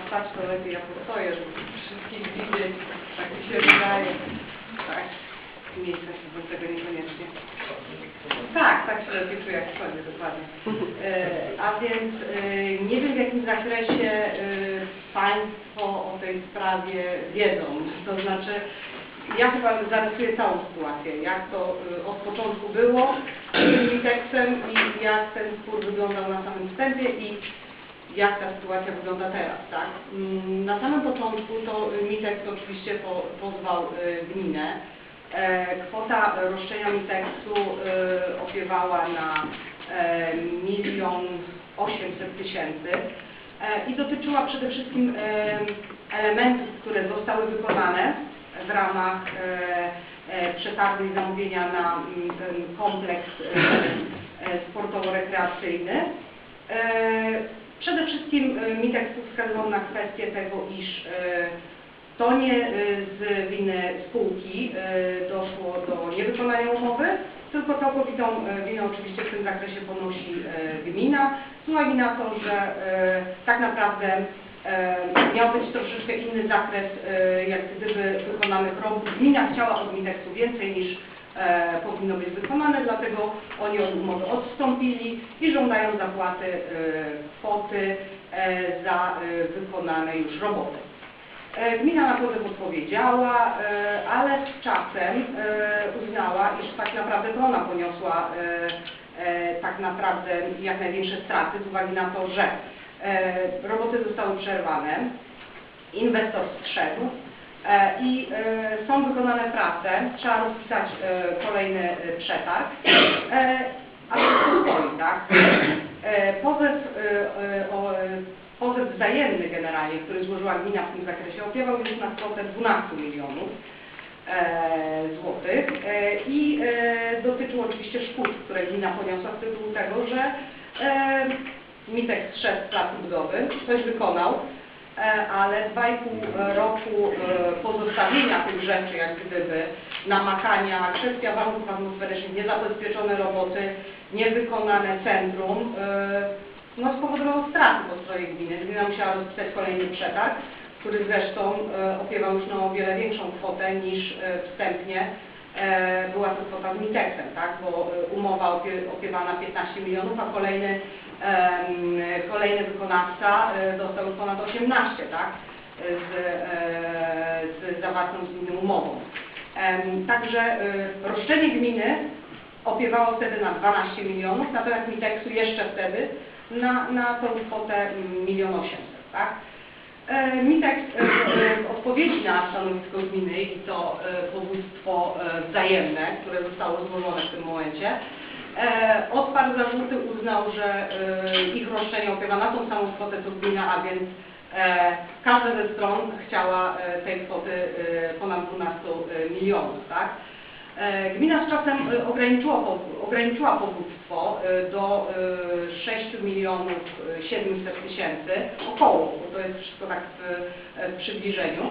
to lepiej ja postoję, żeby wszystkich widzieć. Tak mi się wydaje. Tak. Miejsca się do tego niekoniecznie. Tak, tak się lepiej czuję jak wchodzę, dokładnie. E, a więc e, nie wiem w jakim zakresie e, Państwo o tej sprawie wiedzą. To znaczy, ja chyba zarysuję całą sytuację, jak to e, od początku było z tym Witeksem i jak ten spór wyglądał na samym wstępie i jak ta sytuacja wygląda teraz, tak? Mm, Na samym początku to Mitex oczywiście po, pozwał y, gminę. E, Kwota roszczenia Miteksu y, opiewała na e, milion osiemset tysięcy e, i dotyczyła przede wszystkim elementów, które zostały wykonane w ramach przetargu i zamówienia na mm, kompleks sportowo-rekreacyjny. Przede wszystkim e, Mitek wskazywał na kwestię tego, iż e, to nie e, z winy spółki doszło do niewykonania umowy, tylko całkowitą winę oczywiście w tym zakresie ponosi gmina, z uwagi na to, że tak naprawdę miał być troszeczkę inny zakres jak gdyby wykonanych robót. Gmina chciała od Miteksu więcej niż e, powinno być wykonane, dlatego oni od umowy odstąpili i żądają zapłaty e, kwoty e, za e, wykonane już roboty. E, Gmina na pozew odpowiedziała, e, ale z czasem e, uznała, iż tak naprawdę to ona poniosła tak naprawdę jak największe straty z uwagi na to, że roboty zostały przerwane, inwestor e, i e, są wykonane prace, trzeba rozpisać e, kolejny e, przetarg, e, a wszystko stoi, tak? E, Pozew, e, e, e, pozew wzajemny generalnie, który złożyła gmina w tym zakresie, opiewał już na kwotę 12 milionów e, złotych. E, i e, dotyczył oczywiście szkód, które gmina poniosła z tytułu tego, że e, Mitek zszedł z budowy, coś wykonał, e, ale dwa i pół roku e, pozostawienia tych rzeczy, jak gdyby namakania, kwestia warunków atmosferycznych, niezabezpieczone roboty, niewykonane centrum, e, no spowodowało straty po stronie gminy. Gmina musiała rozpisać kolejny przetarg, który zresztą e, opiewał już na o wiele większą kwotę niż e, wstępnie e, była to kwota z Miteksem, tak? bo e, umowa opie, opiewana 15 milionów, a kolejny, kolejny wykonawca e, dostał już ponad 18, tak? z, e, z zawartą z inną umową. Także e, roszczenie gminy opiewało wtedy na 12 milionów, natomiast Miteksu jeszcze wtedy na, na tą kwotę mm, 1 800 tak? Mitek w odpowiedzi na stanowisko gminy i to powództwo wzajemne, które zostało złożone w tym momencie, e, odparł zarzuty, uznał, że e, ich roszczenie opiewa na tą samą kwotę co gmina, a więc e, każda ze stron chciała e, tej kwoty e, ponad 12 milionów, tak? E, Gmina z czasem e, ograniczyła, ograniczyła powództwo e, do e, 6 milionów e, 700 tysięcy, około, bo to jest wszystko tak w, e, w przybliżeniu.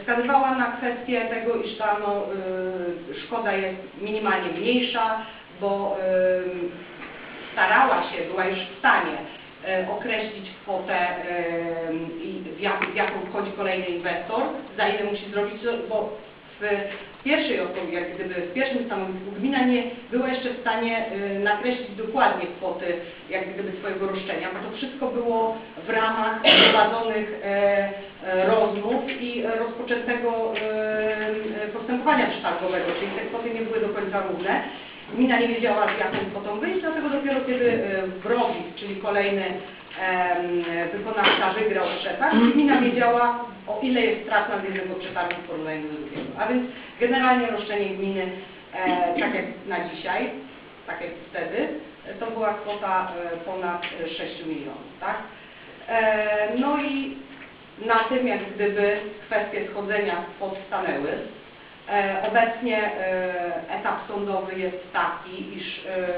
Wskazywała na kwestię tego, iż ta no, e, szkoda jest minimalnie mniejsza, bo em, starała się, była już w stanie e, określić kwotę w jaką wchodzi kolejny inwestor, za ile musi zrobić, bo w pierwszej odpowiedzi, jak gdyby w pierwszym stanowisku gmina nie była jeszcze w stanie y, nakreślić dokładnie kwoty jak gdyby swojego roszczenia, bo to wszystko było w ramach prowadzonych e, e, rozmów i e, rozpoczętego postępowania przetargowego, czyli te kwoty nie były do końca równe. Gmina nie wiedziała jaką kwotą wyjść, dlatego dopiero kiedy Wrowik, czyli kolejny wykonawca wygrał przetarg, gmina wiedziała o ile jest strat na jednego przetargu w porównaniu do drugiego. A więc generalnie roszczenie gminy, e, tak jak na dzisiaj, tak jak wtedy, to była kwota e, ponad e, 6 milionów, tak? E, no i na tym jak gdyby kwestie schodzenia kwot. E, Obecnie e, etap sądowy jest taki, iż e,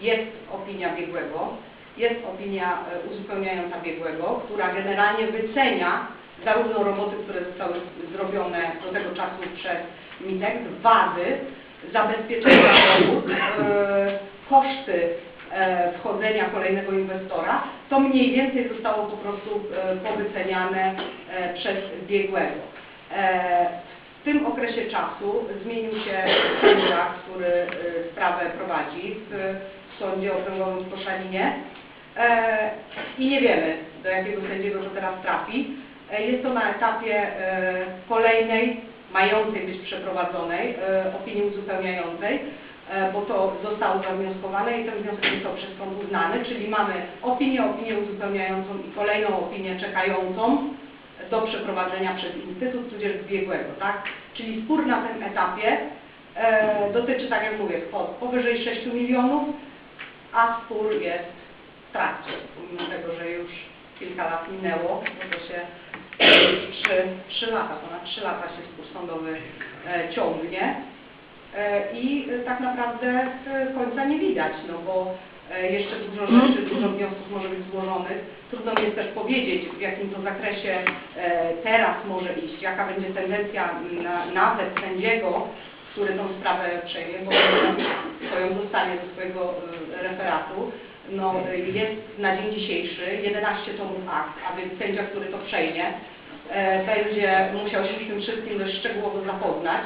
jest opinia biegłego, jest opinia e, uzupełniająca biegłego, która generalnie wycenia zarówno roboty, które zostały zrobione do tego czasu przez MITEK, wady, zabezpieczenia robót, e, koszty e, wchodzenia kolejnego inwestora, to mniej więcej zostało po prostu e, powyceniane e, przez biegłego. E, W tym okresie czasu zmienił się sędzia, który e, sprawę prowadzi w w Sądzie Okręgowym w Koszalinie E, i nie wiemy, do jakiego sędziego to teraz trafi. E, Jest to na etapie e, kolejnej, mającej być przeprowadzonej e, opinii uzupełniającej, e, bo to zostało zawnioskowane i ten wniosek został przez sąd uznany, czyli mamy opinię, opinię uzupełniającą i kolejną opinię czekającą do przeprowadzenia przez Instytut, tudzież biegłego, tak? Czyli spór na tym etapie e, dotyczy, tak jak mówię, kwot powyżej 6 milionów, a spór jest trakcie, pomimo tego, że już kilka lat minęło, bo to się trzy, trzy lata, ponad trzy lata się spór sądowy e, ciągnie e, i tak naprawdę końca nie widać, no bo e, jeszcze dużo rzeczy, dużo wniosków może być złożonych. Trudno mi jest też powiedzieć, w jakim to zakresie e, teraz może iść, jaka będzie tendencja na, nawet sędziego, który tą sprawę przejmie, bo swoją dostanie do swojego e, referatu. No, jest na dzień dzisiejszy 11 tomów akt, a więc sędzia, który to przejmie, e, będzie musiał się z tym wszystkim dość szczegółowo zapoznać,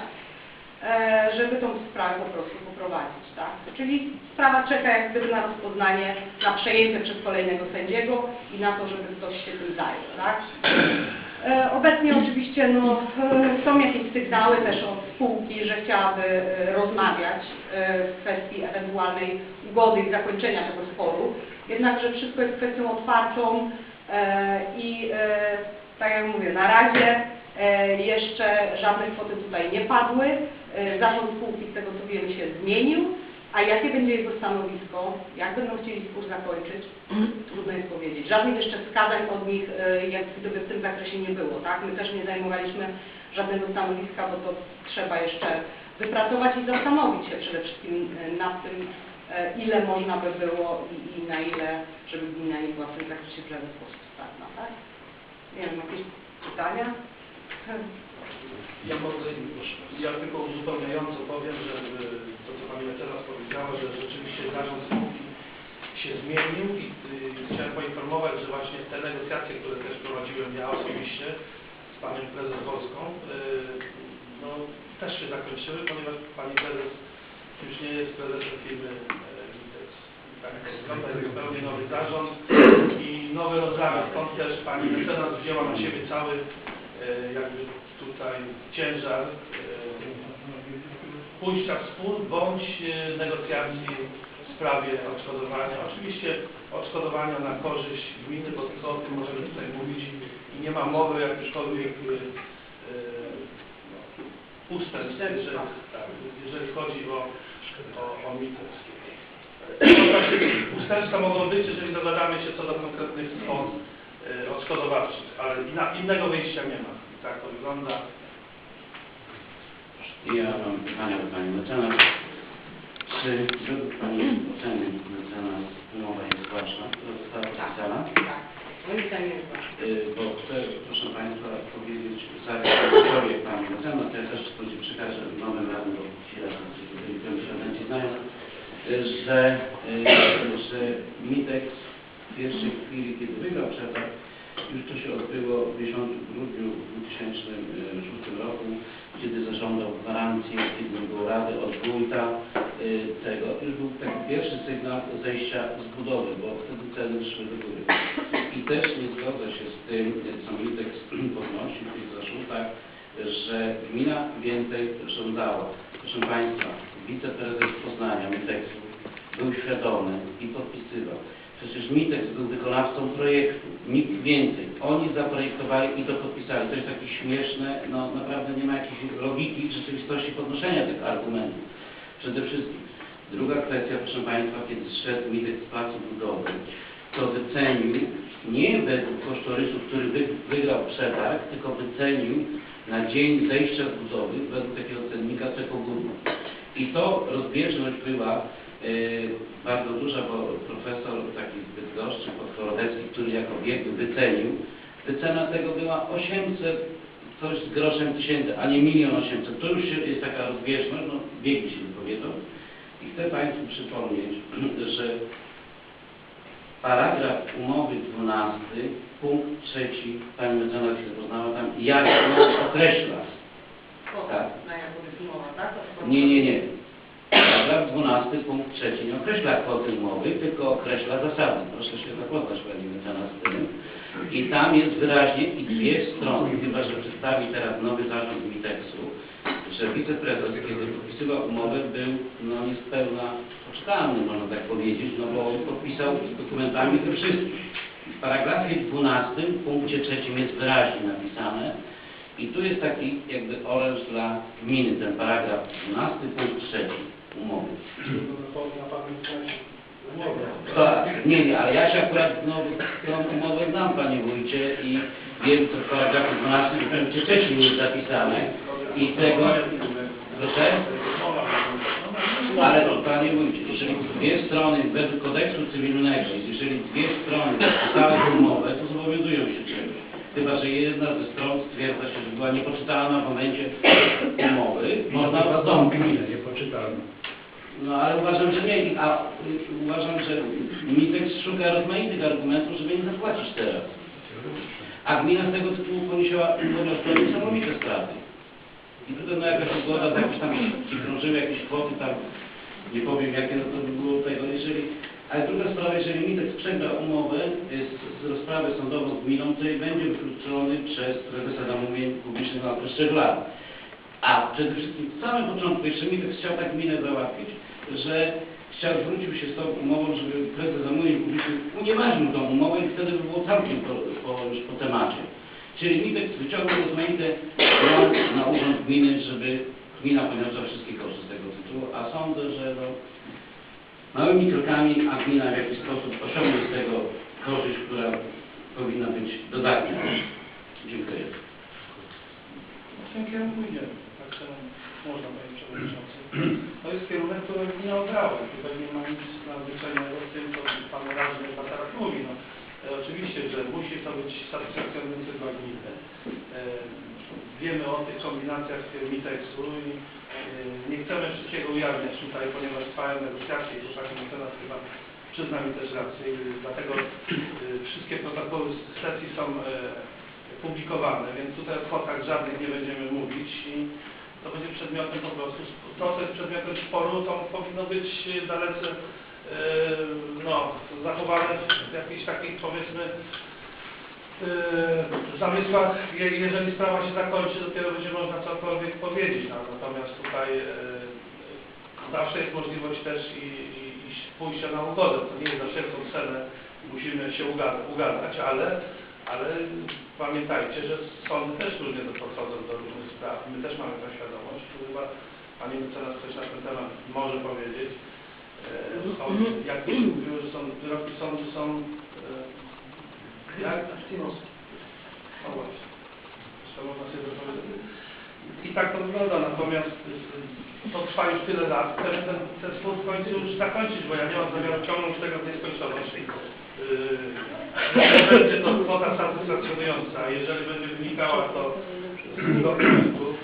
e, żeby tą sprawę po prostu poprowadzić. Tak? Czyli sprawa czeka jak gdyby na rozpoznanie, na przejęcie przez kolejnego sędziego i na to, żeby ktoś się tym zajął. Tak? E, Obecnie oczywiście no, są jakieś sygnały też od spółki, że chciałaby e, rozmawiać e, w kwestii ewentualnej ugody i zakończenia tego sporu. Jednakże wszystko jest kwestią otwartą i tak jak mówię, na razie jeszcze żadne kwoty tutaj nie padły. Zarząd spółki z tego co wiem się zmienił, a jakie będzie jego stanowisko, jak będą chcieli spór zakończyć, trudno jest powiedzieć. Żadnych jeszcze wskazań od nich e, jak gdyby w tym zakresie nie było, tak? My też nie zajmowaliśmy żadnego stanowiska, bo to trzeba jeszcze wypracować i zastanowić się przede wszystkim e, nad tym, e, ile można by było i, i na ile, żeby gmina nie była w tym zakresie w żaden sposób stratna, tak? Nie wiem, jakieś pytania? Ja mogę, ja tylko uzupełniająco powiem, że y, to co Pani mecenas powiedziała, że rzeczywiście zarząd spółki się zmienił i y, chciałem poinformować, że właśnie te negocjacje, które też prowadziłem ja osobiście z Panią Prezes Wolską, y, no też się zakończyły, ponieważ Pani Prezes już nie jest prezesem firmy y, Mitex. Tak, wygląda jest zupełnie nowy zarząd i nowe rozramy, stąd też Pani mecenas wzięła na siebie cały y, jakby tutaj ciężar e, pójścia w spór bądź e, negocjacji w sprawie odszkodowania. Oczywiście odszkodowania na korzyść gminy, bo tylko o tym możemy tutaj mówić i nie ma mowy jakichkolwiek e, ustępstw, jeżeli, tak, jeżeli chodzi o, o, o MITES. Ustępstwa mogą być, jeżeli dogadamy się co do konkretnych kwot odszkodowawczych, ale innego wyjścia nie ma. Tak to wygląda. Ja mam pytania do Pani mecenas. Czy według Pani oceny mecenas umowa jest ważna, która została podpisana? Tak, moim zdaniem jest ważne. Y, Bo chcę, proszę Państwa, powiedzieć zarządowi Pani mecenas, ja też spodziew- przekażę nowym radnym, bo chwilę konferencji znają, y, że, y, że Mitex w pierwszej chwili, kiedy wygrał przetarg, już to się odbyło w 10 grudniu 2006 roku, kiedy zażądał gwarancji, było rady od wójta y, tego. Już był taki pierwszy sygnał zejścia z budowy, bo wtedy ceny szły do góry. I też nie zgodzę się z tym, co Mitex podnosi w tych zarzutach, że gmina więcej żądała. Proszę Państwa, wiceprezes Poznania Mitexu był świadomy i podpisywał. Przecież Mitex był wykonawcą projektu, nikt więcej. Oni zaprojektowali i to podpisali. To jest takie śmieszne, no naprawdę nie ma jakiejś logiki w rzeczywistości podnoszenia tych argumentów. Przede wszystkim. Druga kwestia, proszę Państwa, kiedy zszedł z placu budowy, to wycenił nie według kosztorysu, który wy, wygrał przetarg, tylko wycenił na dzień zejścia budowy według takiego cennika Cepogórna. I to rozbieżność była bardzo duża, bo profesor taki z Bydgoszczy, Podchorodecki, który jako biegły wycenił, wycena tego była 800 coś z groszem tysięcy, a nie milion 800. To już jest taka rozbieżność, no biegli się wypowiedzą. I chcę Państwu przypomnieć, że paragraf umowy 12, punkt trzeci, pani mecenas się poznała tam, jasno określa. Tak. tak? Nie, nie, nie. Paragraf 12, punkt trzeci nie określa kwoty umowy, tylko określa zasady. Proszę się zapoznać pani mecenas. I tam jest wyraźnie i dwie strony, chyba że przedstawi teraz nowy zarząd Miteksu, że wiceprezes, kiedy podpisywał umowę, był no niespełna pocztalny, można tak powiedzieć, no bo on podpisał z dokumentami tym wszystkim. W paragrafie 12, punkcie trzecim jest wyraźnie napisane i tu jest taki jakby oręż dla gminy, ten paragraf 12, punkt trzeci umowy. Na pamięć umowę. Tak, nie, nie, ale ja się akurat, no, tą umowę znam, panie wójcie, i wiem, co w paragrafie 12, w punkcie trzecim jest zapisane i tego, proszę? Ale no, panie wójcie, jeżeli dwie strony według kodeksu cywilnego, jeżeli dwie strony podpisały umowę, to zobowiązują się czegoś. Chyba, że jedna ze stron stwierdza się, że była niepoczytalna w momencie umowy, można odstąpić. nie poczytałem. No ale uważam, że nie, a uważam, że Mitex szuka rozmaitych argumentów, żeby nie zapłacić teraz. A gmina z tego tytułu poniesiła poniosła niesamowite straty. I tutaj no jakaś ugoda, tak jakieś tam krążyły jakieś kwoty tam, nie powiem jakie no to by było tego, jeżeli... Ale druga sprawa, jeżeli Mitex przegra umowę z, z rozprawy sądową z gminą, to będzie wykluczony przez prezesa zamówień publicznych na okres 3 lat. A przede wszystkim w samym początku jeszcze Mitek chciał tak minę załatwić, że chciał, zwrócił się z tą umową, żeby prezes zamówień publicznych unieważnił tą umowę i wtedy by było całkiem po, po, już po temacie. Czyli Mitek wyciągnął rozmaite plany na urząd gminy, żeby gmina poniosła wszystkie koszty z tego tytułu, a sądzę, że no, małymi krokami, a gmina w jakiś sposób osiągnie z tego korzyść, która powinna być dodatnia. Dziękuję. W Także można, panie przewodniczący. To jest kierunek, który nie obrałem. Tutaj nie ma nic nadzwyczajnego w tym, co pan radny Batarak mówi. No, e, oczywiście, że musi to być satysfakcjonujące dla gminy. E, wiemy o tych kombinacjach Miteksu i e, nie chcemy wszystkiego ujawniać tutaj, ponieważ trwają negocjacje i pani mecenas chyba przyzna mi też rację. Dlatego e, wszystkie protokoły z sesji są e, publikowane, więc tutaj o kwotach żadnych nie będziemy mówić i to będzie przedmiotem po prostu, to co jest przedmiotem sporu, to powinno być dalece e, no, zachowane w jakichś takich powiedzmy e, zamysłach, Je- jeżeli sprawa się zakończy, dopiero będzie można cokolwiek powiedzieć, no, natomiast tutaj e, zawsze jest możliwość też i, i, i pójścia na ugodę, to nie jest za wszelką cenę, musimy się ugadać, ugadać ale ale pamiętajcie, że sądy też różnie podchodzą do różnych spraw. My też mamy tę świadomość. Tu chyba Pani mecenas coś na ten temat może powiedzieć. E, Są, jak mi się mówiło, że są, wyroki sądu są... E, jak? No właśnie. Sobie dopowiedzieć. I tak to wygląda, natomiast y, to trwa już tyle lat. Chcemy ten, ten spór w końcu już zakończyć, bo ja nie mam zamiaru ciągnąć tego w nieskończoność. Yy, będzie to kwota satysfakcjonująca. a Jeżeli będzie wynikała to z dokumentów,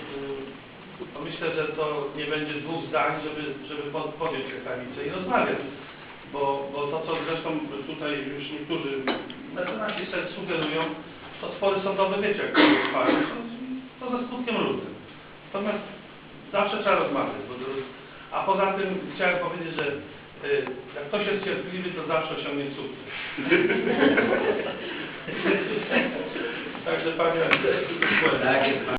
yy, to myślę, że to nie będzie dwóch zdań, żeby, żeby pod- podjąć rękawice i rozmawiać. Bo, bo to, co zresztą tutaj już niektórzy mecenasi sobie sugerują, to spory sądowe wiecie, jak to, to ze skutkiem różnym. Natomiast zawsze trzeba rozmawiać. A poza tym chciałem powiedzieć, że y, jak ktoś jest cierpliwy, to zawsze osiągnie sukces. Także panie, Tak jest.